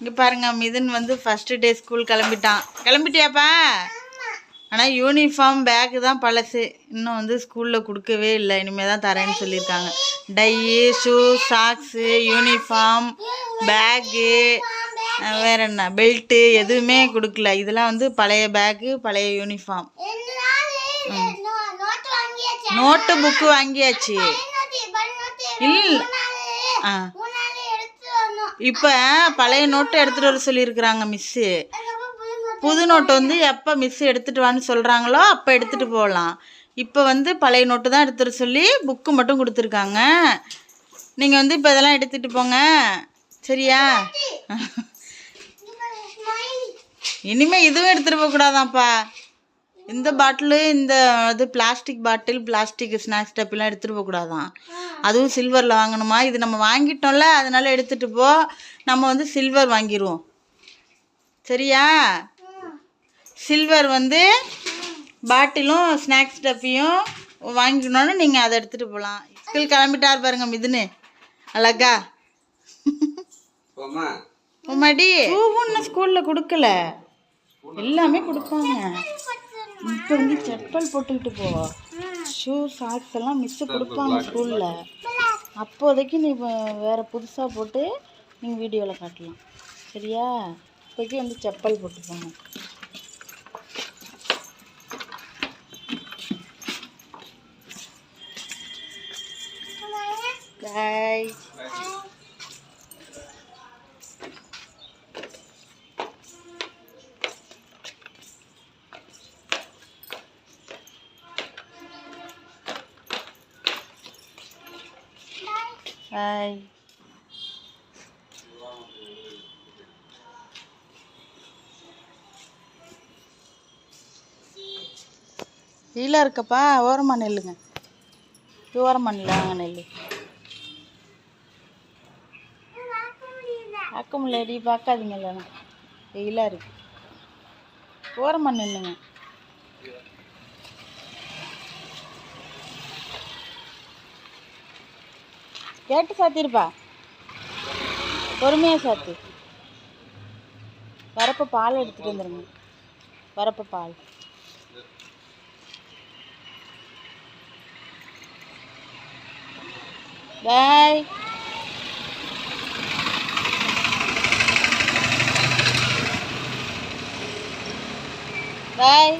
இங்கே பாருங்க மிதுன் வந்து ஃபஸ்ட்டு டே ஸ்கூல் கிளம்பிட்டான். கிளம்பிட்டியாப்பா? ஆனால் யூனிஃபார்ம் பேக்கு தான் பழசு. இன்னும் வந்து ஸ்கூலில் கொடுக்கவே இல்லை. இனிமேல் தான் தரேன்னு சொல்லியிருக்காங்க. Tie shoe socks uniform bag வேற என்ன? பெல்ட்டு எதுவுமே கொடுக்கல. இதெல்லாம் வந்து பழைய பேக்கு பழைய யூனிஃபார்ம் நோட்டு புக்கு வாங்கியாச்சு. இல்ல. ஆ. இப்போ பழைய நோட்டு எடுத்துகிட்டு வர சொல்லியிருக்கிறாங்க மிஸ்ஸு புது நோட்டு வந்து எப்போ மிஸ் எடுத்துகிட்டு வான்னு சொல்கிறாங்களோ அப்போ எடுத்துகிட்டு போகலாம் இப்போ வந்து பழைய நோட்டு தான் எடுத்துகிட்டு சொல்லி புக்கு மட்டும் கொடுத்துருக்காங்க. நீங்கள் வந்து இப்போ இதெல்லாம் எடுத்துகிட்டு போங்க. சரியா? இனிமே இதுவும் எடுத்துகிட்டு போகக்கூடாதான்ப்பா. இந்த பாட்டிலு இந்த இது பிளாஸ்டிக் பாட்டில் பிளாஸ்டிக் ஸ்நாக்ஸ் டப்பெல்லாம் எடுத்துகிட்டு போகக்கூடாதான் அதுவும் சில்வரில் வாங்கணுமா? இது நம்ம வாங்கிட்டோம்ல அதனால எடுத்துகிட்டு போ. நம்ம வந்து சில்வர் வாங்கிடுவோம் சரியா? சில்வர் வந்து பாட்டிலும் ஸ்நாக்ஸ் டப்பியும் வாங்கிக்கணுன்னு நீங்கள் அதை எடுத்துகிட்டு போகலாம். ஸ்கூல் கிளம்பிட்டார் பாருங்க மிதுன்னு அழகா. உமாடி பூவும் இன்னும் ஸ்கூலில் கொடுக்கல. எல்லாமே கொடுப்பாங்க. இப்போ வந்து செப்பல் போட்டுக்கிட்டு போ ஷூ சாக்ஸ் எல்லாம் மிஸ்ஸு கொடுப்பாங்க ஸ்கூலில் அப்போதைக்கு நீ வேறு புதுசாக போட்டு நீங்கள் வீடியோவில் காட்டலாம். சரியா? இப்போதைக்கு வந்து செப்பல் போட்டு போங்க. பாய் ஹாய் கீழே இருக்கப்பா ஓரமாக நெல்லுங்க. இது ஓரமாக நெல்லு பார்க்க முடியலடி பார்க்காதீங்க இல்லைண்ணா வெயிலாக இருக்கு. ஓரமாக நில்லுங்க. கேட்டு சாத்திருப்பா. பொறுமையாக சாத்து. வரப்ப பால் எடுத்துகிட்டு வந்துடுங்க வரப்ப பால். பாய். பாய்.